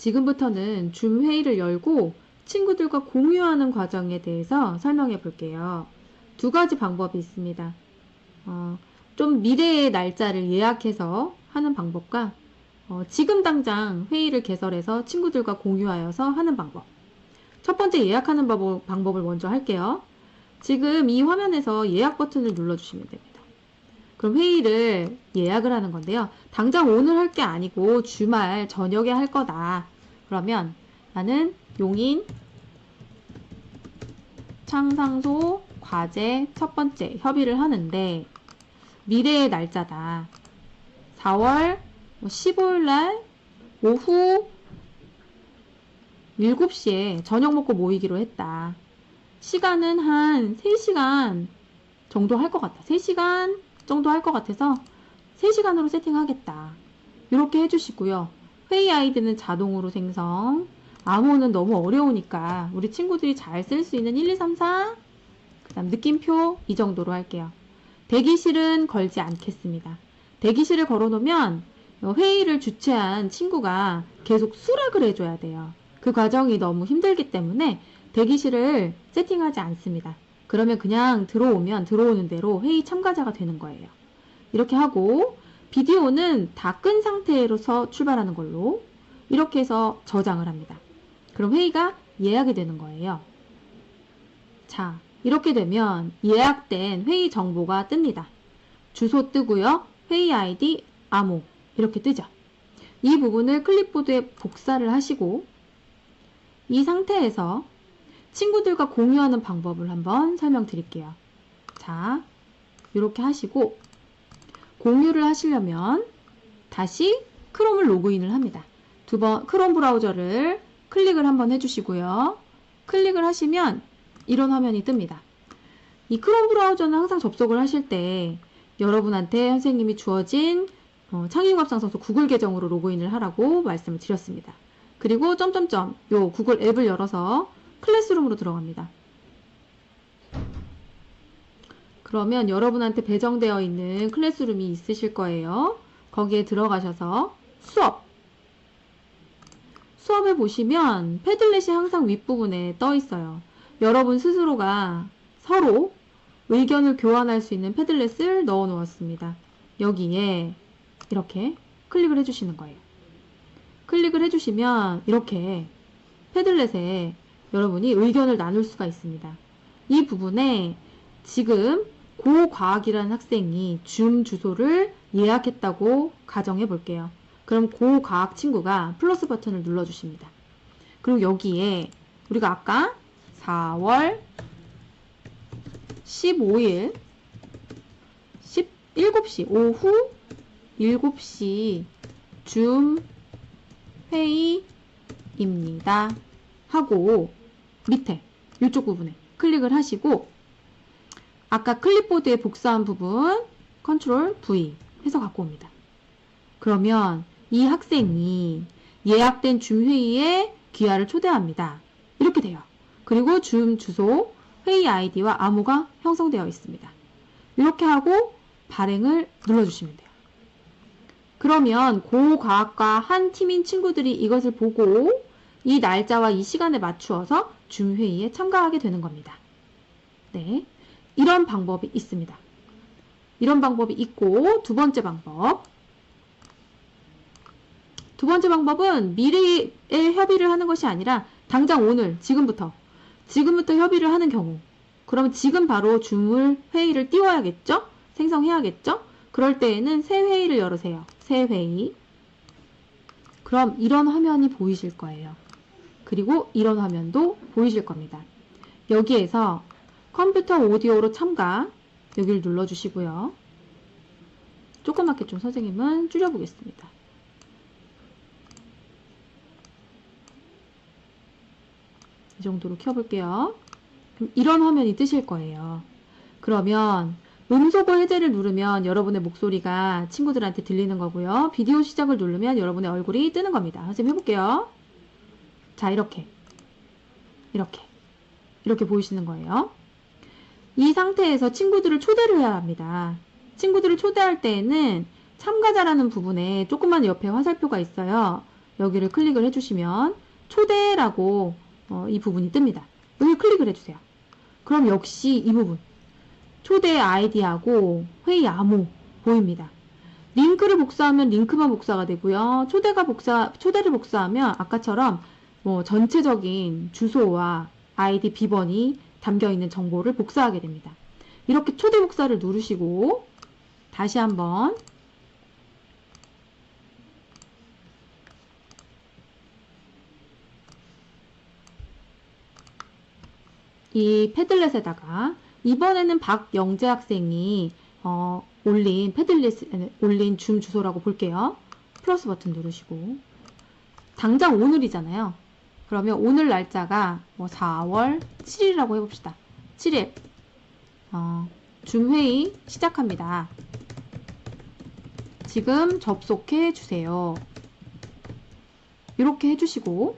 지금부터는 줌 회의를 열고 친구들과 공유하는 과정에 대해서 설명해 볼게요. 두 가지 방법이 있습니다. 어, 좀 미래의 날짜를 예약해서 하는 방법과 어, 지금 당장 회의를 개설해서 친구들과 공유하여서 하는 방법. 첫 번째 예약하는 방법, 방법을 먼저 할게요. 지금 이 화면에서 예약 버튼을 눌러주시면 됩니다. 그럼 회의를 예약을 하는 건데요. 당장 오늘 할 게 아니고 주말 저녁에 할 거다. 그러면 나는 용인 창상소 과제 첫 번째 협의를 하는데 미래의 날짜다. 4월 15일 날 오후 7시에 저녁 먹고 모이기로 했다. 시간은 한 3시간 정도 할 것 같다. 3시간 정도 할 것 같아서 3시간으로 세팅하겠다. 이렇게 해주시고요. 회의 아이디는 자동으로 생성. 암호는 너무 어려우니까 우리 친구들이 잘 쓸 수 있는 1, 2, 3, 4, 그 다음 느낌표 이 정도로 할게요. 대기실은 걸지 않겠습니다. 대기실을 걸어놓으면 회의를 주최한 친구가 계속 수락을 해줘야 돼요. 그 과정이 너무 힘들기 때문에 대기실을 세팅하지 않습니다. 그러면 그냥 들어오면 들어오는 대로 회의 참가자가 되는 거예요. 이렇게 하고 비디오는 다 끈 상태로서 출발하는 걸로 이렇게 해서 저장을 합니다. 그럼 회의가 예약이 되는 거예요. 자, 이렇게 되면 예약된 회의 정보가 뜹니다. 주소 뜨고요. 회의 아이디, 암호 이렇게 뜨죠. 이 부분을 클립보드에 복사를 하시고 이 상태에서 친구들과 공유하는 방법을 한번 설명드릴게요. 자, 이렇게 하시고 공유를 하시려면 다시 크롬을 로그인을 합니다. 두 번 크롬 브라우저를 클릭을 한번 해주시고요. 클릭을 하시면 이런 화면이 뜹니다. 이 크롬 브라우저는 항상 접속을 하실 때 여러분한테 선생님이 주어진 어, 창의융합상선소 구글 계정으로 로그인을 하라고 말씀을 드렸습니다. 그리고 점점점 요 구글 앱을 열어서 클래스룸으로 들어갑니다. 그러면 여러분한테 배정되어 있는 클래스룸이 있으실 거예요. 거기에 들어가셔서 수업 수업에 보시면 패들렛이 항상 윗부분에 떠 있어요. 여러분 스스로가 서로 의견을 교환할 수 있는 패들렛을 넣어 놓았습니다. 여기에 이렇게 클릭을 해주시는 거예요. 클릭을 해주시면 이렇게 패들렛에 여러분이 의견을 나눌 수가 있습니다. 이 부분에 지금 고과학이라는 학생이 줌 주소를 예약했다고 가정해 볼게요. 그럼 고과학 친구가 플러스 버튼을 눌러 주십니다. 그리고 여기에 우리가 아까 4월 15일 17시 오후 7시 줌 회의입니다. 하고 밑에 이쪽 부분에 클릭을 하시고 아까 클립보드에 복사한 부분 컨트롤 V 해서 갖고 옵니다. 그러면 이 학생이 예약된 줌 회의에 귀하를 초대합니다. 이렇게 돼요. 그리고 줌 주소, 회의 아이디와 암호가 형성되어 있습니다. 이렇게 하고 발행을 눌러주시면 돼요. 그러면 고과학과 한 팀인 친구들이 이것을 보고 이 날짜와 이 시간에 맞추어서 줌 회의에 참가하게 되는 겁니다. 네. 이런 방법이 있습니다. 이런 방법이 있고 두 번째 방법. 두 번째 방법은 미래에 협의를 하는 것이 아니라 당장 오늘, 지금부터 지금부터 협의를 하는 경우 그러면 지금 바로 줌을 회의를 띄워야겠죠? 생성해야겠죠? 그럴 때에는 새 회의를 열으세요. 새 회의. 그럼 이런 화면이 보이실 거예요. 그리고 이런 화면도 보이실 겁니다. 여기에서 컴퓨터 오디오로 참가 여기를 눌러주시고요. 조그맣게 좀 선생님은 줄여보겠습니다. 이 정도로 켜볼게요. 이런 화면이 뜨실 거예요. 그러면 음소거 해제를 누르면 여러분의 목소리가 친구들한테 들리는 거고요. 비디오 시작을 누르면 여러분의 얼굴이 뜨는 겁니다. 선생님 해볼게요. 자, 이렇게. 이렇게. 이렇게 보이시는 거예요. 이 상태에서 친구들을 초대를 해야 합니다. 친구들을 초대할 때에는 참가자라는 부분에 조그만 옆에 화살표가 있어요. 여기를 클릭을 해주시면 초대라고 어, 이 부분이 뜹니다. 여기 클릭을 해주세요. 그럼 역시 이 부분 초대 아이디하고 회의 암호 보입니다. 링크를 복사하면 링크만 복사가 되고요. 초대가 복사 초대를 복사하면 아까처럼 뭐 전체적인 주소와 아이디 비번이 담겨 있는 정보를 복사하게 됩니다. 이렇게 초대 복사를 누르시고 다시 한번 이 패들렛에다가 이번에는 박영재 학생이 어, 올린 패들렛 올린 줌 주소라고 볼게요. 플러스 버튼 누르시고 당장 오늘이잖아요. 그러면 오늘 날짜가 뭐 4월 7일이라고 해봅시다. 7일 어, 줌 회의 시작합니다. 지금 접속해 주세요. 이렇게 해주시고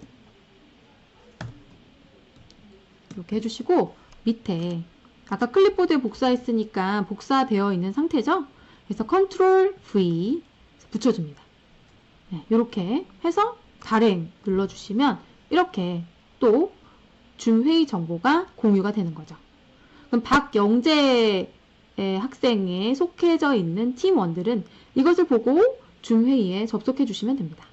이렇게 해주시고 밑에 아까 클립보드에 복사했으니까 복사되어 있는 상태죠? 그래서 컨트롤 V 붙여줍니다. 네, 이렇게 해서 발행 눌러주시면 이렇게 또줌 회의 정보가 공유가 되는 거죠. 그럼 박영재 학생에 속해져 있는 팀원들은 이것을 보고 줌 회의에 접속해 주시면 됩니다.